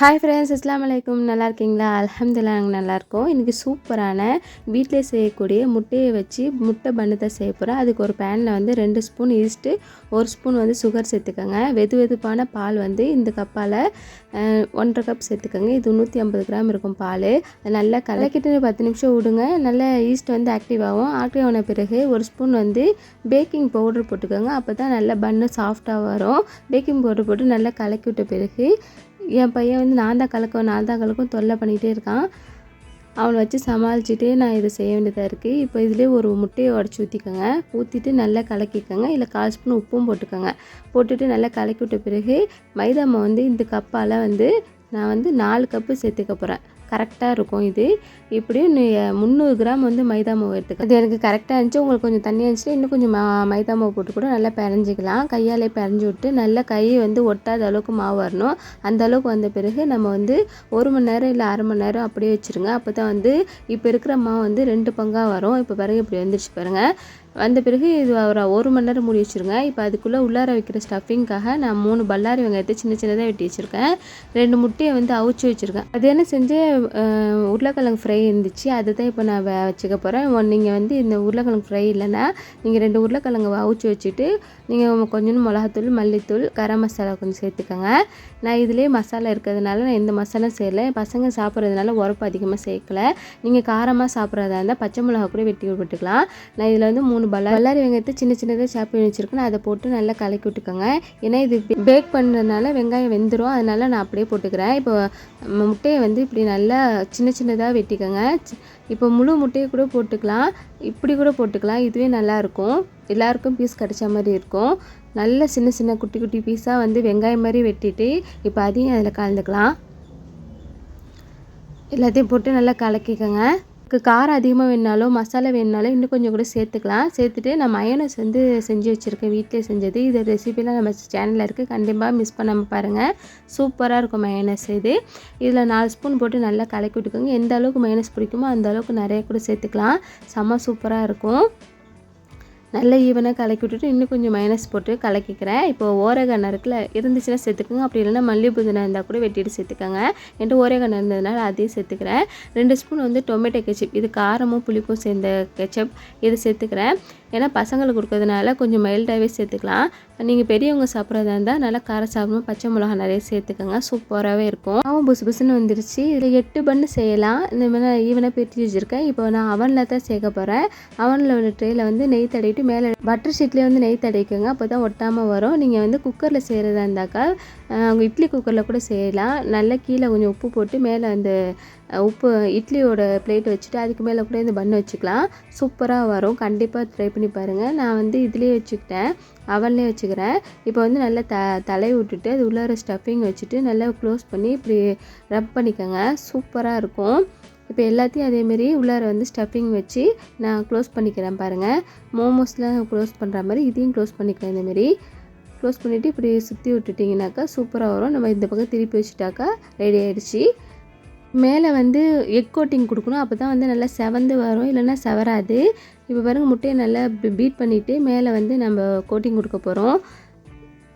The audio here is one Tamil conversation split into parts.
ஹாய் ஃப்ரெண்ட்ஸ் இஸ்லாம் அலைக்கும் நல்லா இருக்கீங்களா அலமதுல்லா நாங்கள் நல்லாயிருக்கோம் இன்றைக்கி சூப்பரான வீட்டிலே செய்யக்கூடிய முட்டையை வச்சு முட்டை பண்ணு தான் செய்ய போகிறேன் அதுக்கு ஒரு பேனில் வந்து ரெண்டு ஸ்பூன் ஈஸ்ட்டு ஒரு ஸ்பூன் வந்து சுகர் சேர்த்துக்கோங்க. வெது வெதுப்பான பால் வந்து இந்த கப்பால் ஒன்றரை கப் சேர்த்துக்கோங்க. இது நூற்றி ஐம்பது கிராம் இருக்கும் பால். அது நல்லா கலக்கிட்டு பத்து நிமிஷம் விடுங்க. நல்லா ஈஸ்ட் வந்து ஆக்டிவ் ஆகும். ஆக்டிவ் ஆன பிறகு ஒரு ஸ்பூன் வந்து பேக்கிங் பவுடர் போட்டுக்கோங்க. அப்போ தான் நல்லா பண்ணு சாஃப்டாக வரும். பேக்கிங் பவுடர் போட்டு நல்லா கலக்கி விட்ட பிறகு என் பையன் வந்து நான் தான் கலக்கும் நான் தான் கலக்கும் தொல்லை பண்ணிகிட்டே இருக்கான். அவனை வச்சு சமாளிச்சுட்டே நான் இதை செய்ய வேண்டியதாக இருக்குது இப்போ இதிலே ஒரு முட்டையை உடச்சி ஊற்றிக்கோங்க ஊற்றிட்டு நல்லா கலக்கிக்கோங்க. இல்லை கால் ஸ்பூன் உப்பும் போட்டுக்கோங்க. போட்டுட்டு நல்லா கலக்கி விட்ட பிறகு மைதா மாவு வந்து இந்த கப்பால் வந்து நான் வந்து நாலு கப்பு சேர்த்துக்க போகிறேன் கரெக்டாக இருக்கும் இது. இப்படியும் முந்நூறு கிராம் வந்து மைதா மாவு எடுத்துக்கலாம் அது எனக்கு கரெக்டாக இருந்துச்சு. உங்களுக்கு கொஞ்சம் தண்ணியாக இருந்துச்சுன்னா இன்னும் கொஞ்சம் மா மைதா மாவு போட்டு கூட நல்லா பிறஞ்சிக்கலாம் கையாலே பிறஞ்சி விட்டு நல்லா கை வந்து ஒட்டாத அளவுக்கு மாவு வரணும். அந்த அளவுக்கு வந்த பிறகு நம்ம வந்து ஒரு மணி நேரம் இல்லை அரை மணி நேரம் அப்படியே வச்சுருங்க. அப்போ தான் வந்து இப்போ இருக்கிற மாவு வந்து ரெண்டு பங்காக வரும். இப்போ பிறகு இப்படி வந்துருச்சு பாருங்கள் வந்த பிறகு இது ஒரு ஒரு மணி நேரம் மூடி வச்சுருங்க. இப்போ அதுக்குள்ளே உள்ளார வைக்கிற ஸ்டஃபிங்காக நான் மூணு பல்லாரி வெங்காயத்தை சின்ன சின்னதாக வெட்டி வச்சுருக்கேன். ரெண்டு முட்டையை வந்து அவிச்சு வச்சுருக்கேன். அது என்ன செஞ்சு உருளைக்கிழங்கு ஃப்ரை இருந்துச்சு. அதை தான் இப்போ நான் வச்சுக்க போகிறேன் நீங்கள் வந்து இந்த உருளைக்கிழங்கு ஃப்ரை இல்லைன்னா நீங்கள் ரெண்டு உருளைக்கிழங்கு அவிச்சு வச்சுட்டு நீங்கள் கொஞ்சம் மிளகாத்தூள் மல்லித்தூள் கரம் மசாலா கொஞ்சம் சேர்த்துக்கோங்க. நான் இதிலே மசாலா இருக்கிறதுனால நான் எந்த மசாலும் செய்யலை பசங்க சாப்பிட்றதுனால உரப்பு அதிகமாக சேர்க்கலை. நீங்கள் காரமாக சாப்பிட்றதா இருந்தால் பச்சை மிளகா கூட வெட்டி விட்டுக்கலாம் நான் இதில் வந்து மூணு மூணு பல்லாரி பல்லாரி வெங்காயத்தை சின்ன சின்னதாக சாப் பண்ணி வச்சுருக்கேன். அதை போட்டு நல்லா கலக்கி விட்டுக்கோங்க. ஏன்னா இது பேக் பண்ணுறதுனால வெங்காயம் வெந்துடும் அதனால் நான் அப்படியே போட்டுக்கிறேன். இப்போ முட்டையை வந்து இப்படி நல்லா சின்ன சின்னதாக வெட்டிக்கோங்க. இப்போ முழு முட்டையை கூட போட்டுக்கலாம். இப்படி கூட போட்டுக்கலாம். இதுவே நல்லாயிருக்கும். எல்லாருக்கும் பீஸ் கிடச்ச மாதிரி இருக்கும். நல்ல சின்ன சின்ன குட்டி குட்டி பீஸாக வந்து வெங்காயம் மாதிரி வெட்டிட்டு இப்போ அதையும் அதில் கலந்துக்கலாம். எல்லாத்தையும் போட்டு நல்லா கலக்கிக்கோங்க. காரம் அதிகமாக வேணுனாலும் மசாலா வேணுனாலும் இன்னும் கொஞ்சம் கூட சேர்த்துக்கலாம். சேர்த்துட்டு நான் மயோனஸ் வந்து செஞ்சு வச்சுருக்கேன். வீட்டிலே செஞ்சது. இது ரெசிபிலாம் நம்ம சேனலில் இருக்குது கண்டிப்பாக மிஸ் பண்ணாமல் பாருங்கள் சூப்பராக இருக்கும் மயோனஸ் இது. இதில் நாலு ஸ்பூன் போட்டு நல்லா கலக்கி விட்டுக்கோங்க. எந்த அளவுக்கு மயோனஸ் பிடிக்குமோ அந்த அளவுக்கு நிறைய கூட சேர்த்துக்கலாம். செம்ம சூப்பராக இருக்கும். நல்லா ஈவனாக கலக்கி விட்டுட்டு இன்னும் கொஞ்சம் மைனஸ் போட்டு கலக்கிக்கிறேன். இப்போ ஓரகண்ணா இருக்குல்ல இருந்துச்சுன்னா சேர்த்துக்கோங்க. அப்படி இல்லைன்னா மல்லி புதினா இருந்தால் கூட வெட்டிட்டு சேர்த்துக்கோங்க. என்கிட்ட ஓரகண்ணா இருந்ததுனால அதையும் சேர்த்துக்கிறேன். ரெண்டு ஸ்பூன் வந்து டொமேட்டோ கெச்சப் இது காரமும் புளிப்பும் சேர்ந்த கெச்சப் இது சேர்த்துக்கிறேன். ஏன்னா பசங்களுக்கு கொடுக்கறதுனால கொஞ்சம் மைல்டாகவே சேர்த்துக்கலாம். நீங்கள் பெரியவங்க சாப்பிட்றதா இருந்தால் நல்லா கார சாப்பிடணும் பச்சை மிளகா நிறைய சேர்த்துக்கோங்க. சூப்பராகவே இருக்கும். அவன் புசு புசுன்னு வந்துருச்சு. இதில் எட்டு பண்ணு செய்யலாம். இந்த மாதிரி ஈவனாக பிரித்து வச்சுருக்கேன். இப்போ நான் அவனில் தான் சேர்க்க போகிறேன் அவனில் உள்ள ட்ரேயில் வந்து நெய் தடவிட்டு மேலே பட்டர் ஷீட்லேயே வந்து நெய் தடவிக்கோங்க. அப்போ தான் ஒட்டாமல் வரும். நீங்கள் வந்து குக்கரில் செய்கிறதா இருந்தாக்கா அவங்க இட்லி குக்கரில் கூட செய்யலாம். நல்லா கீழே கொஞ்சம் உப்பு போட்டு மேலே அந்த உப்பு இட்லியோட பிளேட் வச்சுட்டு அதுக்கு மேலே கூட இந்த பண்ணு வச்சுக்கலாம். சூப்பராக வரும். கண்டிப்பாக ட்ரை பண்ணி பாருங்கள் நான் வந்து இதுலேயே வச்சுக்கிட்டேன். அவன்லேயே வச்சுக்கிறேன். இப்போ வந்து நல்லா த தலையை விட்டுட்டு அது உள்ளார ஸ்டஃபிங் வச்சுட்டு நல்லா க்ளோஸ் பண்ணி இப்படி ரப் பண்ணிக்கோங்க. சூப்பராக இருக்கும். இப்போ எல்லாத்தையும் அதேமாரி உள்ளார வந்து ஸ்டஃபிங் வச்சு நான் க்ளோஸ் பண்ணிக்கிறேன் பாருங்கள் மோமோஸ்லாம் க்ளோஸ் பண்ணுற மாதிரி இதையும் க்ளோஸ் பண்ணிக்கிறேன் இந்தமாரி க்ளோஸ் பண்ணிவிட்டு இப்படி சுற்றி விட்டுட்டிங்கனாக்கா சூப்பராக வரும். நம்ம இந்த பக்கம் திருப்பி வச்சுட்டாக்கா ரெடி ஆகிடுச்சி மேலே வந்து எக் கோட்டிங் கொடுக்கணும். அப்போ தான் வந்து நல்லா செவந்து வரும். இல்லைன்னா செவராது. இப்போ பாருங்கள் முட்டையை நல்லா பீட் பண்ணிவிட்டு மேலே வந்து நம்ம கோட்டிங் கொடுக்க போகிறோம்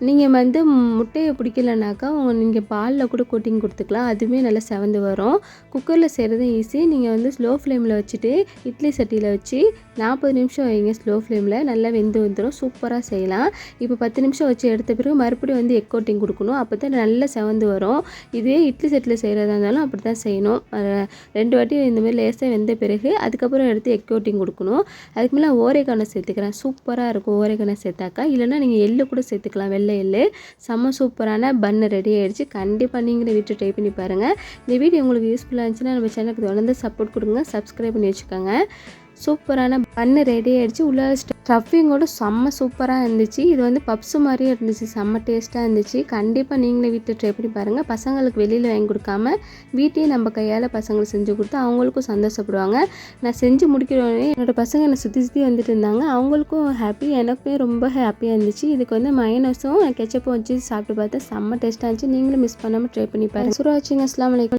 நீங்கள் வந்து முட்டையை பிடிக்கலனாக்கா நீங்கள் பாலில் கூட கோட்டிங் கொடுத்துக்கலாம். அதுவுமே நல்லா செவந்து வரும். குக்கரில் செய்கிறது ஈஸி நீங்கள் வந்து ஸ்லோ ஃப்ளேமில் வச்சுட்டு இட்லி சட்டியில் வச்சு நாற்பது நிமிஷம் வைங்க. ஸ்லோ ஃப்ளேமில் நல்லா வெந்து வந்துடும் சூப்பராக செய்யலாம். இப்போ பத்து நிமிஷம் வச்சு எடுத்த பிறகு மறுபடியும் வந்து எக் கோட்டிங் கொடுக்கணும். அப்போ தான் நல்லா செவந்து வரும். இதே இட்லி சட்டியில் செய்கிறதா இருந்தாலும் அப்படி தான் செய்யணும் ரெண்டு வாட்டி இந்தமாதிரி லேசாக வெந்த பிறகு அதுக்கப்புறம் எடுத்து எக் கோட்டிங் கொடுக்கணும். அதுக்கு மேலே ஓரேகானை சேர்த்துக்கிறேன். சூப்பராக இருக்கும். ஓரைக்கானை சேர்த்தாக்கா. இல்லைனா நீங்கள் எள்ளு கூட சேர்த்துக்கலாம். வெள்ளை இல்லை எள்ளு செம்ம சூப்பரான பன்னு ரெடி ஆகிடுச்சு கண்டிப்பாக நீங்கள் வீட்டில் ட்ரை பண்ணி பாருங்கள் இந்த வீடியோ உங்களுக்கு யூஸ்ஃபுல்லாக இருந்துச்சுன்னா நம்ம சேனலுக்கு தொடர்ந்து சப்போர்ட் கொடுங்க. சப்ஸ்கிரைப் பண்ணி வச்சுக்கோங்க. சூப்பரான பண்ணு ரெடி ஆகிடுச்சு உள்ள ஸ்டஃபிங்கோட செம்ம சூப்பராக இருந்துச்சு. இது வந்து பப்ஸு மாதிரியே இருந்துச்சு. செம்ம டேஸ்ட்டாக இருந்துச்சு. கண்டிப்பாக நீங்களே வீட்டில் ட்ரை பண்ணி பாருங்கள் பசங்களுக்கு வெளியில் வாங்கி கொடுக்காம வீட்டையும் நம்ம கையால் பசங்களுக்கு செஞ்சு கொடுத்து அவங்களுக்கும் சந்தோஷப்படுவாங்க. நான் செஞ்சு முடிக்கிறோடனே என்னோடய பசங்க என்னை சுற்றி சுற்றி வந்துட்டு இருந்தாங்க. அவங்களுக்கும் ஹாப்பி எனக்குமே ரொம்ப ஹாப்பியாக இருந்துச்சு. இதுக்கு வந்து மைனஸும் கெச்சப்பும் வச்சு சாப்பிட்டு பார்த்தா செம்ம டேஸ்ட்டாக இருந்துச்சு. நீங்களும் மிஸ் பண்ணாமல் ட்ரை பண்ணி பாருங்கள் சுரா வச்சுங்க அஸ்லாம் வலைக்கம்